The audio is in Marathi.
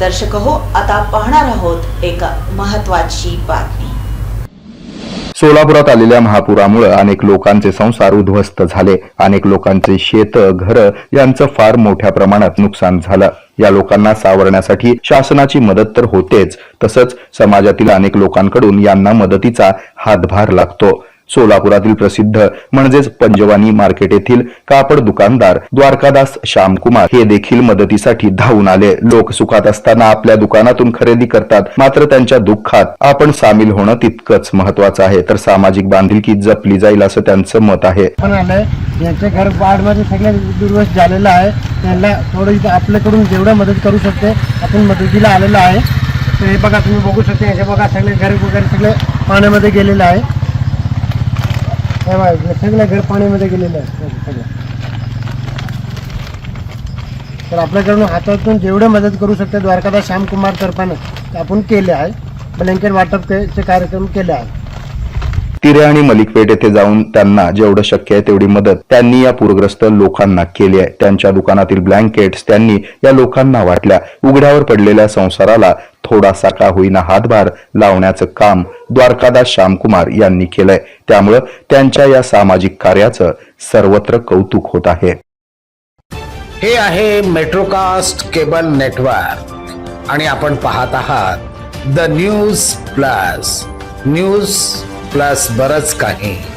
दर्शक हो आता पाहणार आहोत एक महत्वाची बातमी. सोलापुरात आलेल्या महापुरामुळे अनेक लोकांचे संसार उद्ध्वस्त झाले. अनेक लोकांचे शेत घर यांचं फार मोठ्या प्रमाणात नुकसान झालं. या लोकांना सावरण्यासाठी शासनाची मदत तर होतेच. तसंच समाजातील अनेक लोकांकडून यांना मदतीचा हातभार लागतो. सोलापुरातील प्रसिद्ध म्हणजेच पंजवानी मार्केट येथील कापड दुकानदार द्वारकादास श्यामकुमार हे देखील मदतीसाठी धावून आले. लोक सुखात असताना आपल्या दुकानातून खरेदी करतात. मात्र त्यांच्या दुःखात आपण सामील होणं तितकंच महत्वाचं आहे. तर सामाजिक बांधिलकी जपली जाईल असं त्यांचं मत आहे. पण यांचं घर वाढमध्ये सगळं दुर्वस्त झालेलं आहे. त्यांना थोडं इथं आपल्याकडून जेवढं मदत करू शकते आपण मदतीला आलेलं आहे. तर हे बघा तुम्ही बघू शकता हे बघा सगळे घर वगैरे सगळे पाण्यामध्ये गेलेलं आहे. हे बघा सगळं घर पाण्यामध्ये गेलेलं आहे. सगळं- तर आपल्याकडून हातातून जेवढं मदत करू शकते द्वारकादास श्यामकुमार तर्फाने आपण केले आहे. ब्लँकेट वाटपचे कार्यक्रम केले आहे. तिरे आणि मलिकपेठ येथे जाऊन त्यांना जेवढं शक्य आहे तेवढी मदत त्यांनी या पूरग्रस्त लोकांना केली आहे. त्यांच्या दुकानातील ब्लँकेट्स त्यांनी या लोकांना वाटल्या. उघड्यावर पडलेल्या संसाराला थोडासा का होईना हातभार लावण्याचं काम द्वारकादास श्यामकुमार यांनी केलंय. त्यामुळं त्यांच्या या सामाजिक कार्याचं सर्वत्र कौतुक होत आहे. हे आहे मेट्रोकास्ट केबल नेटवर्क. आणि आपण पाहत आहात the news plus. News plus बरच काही.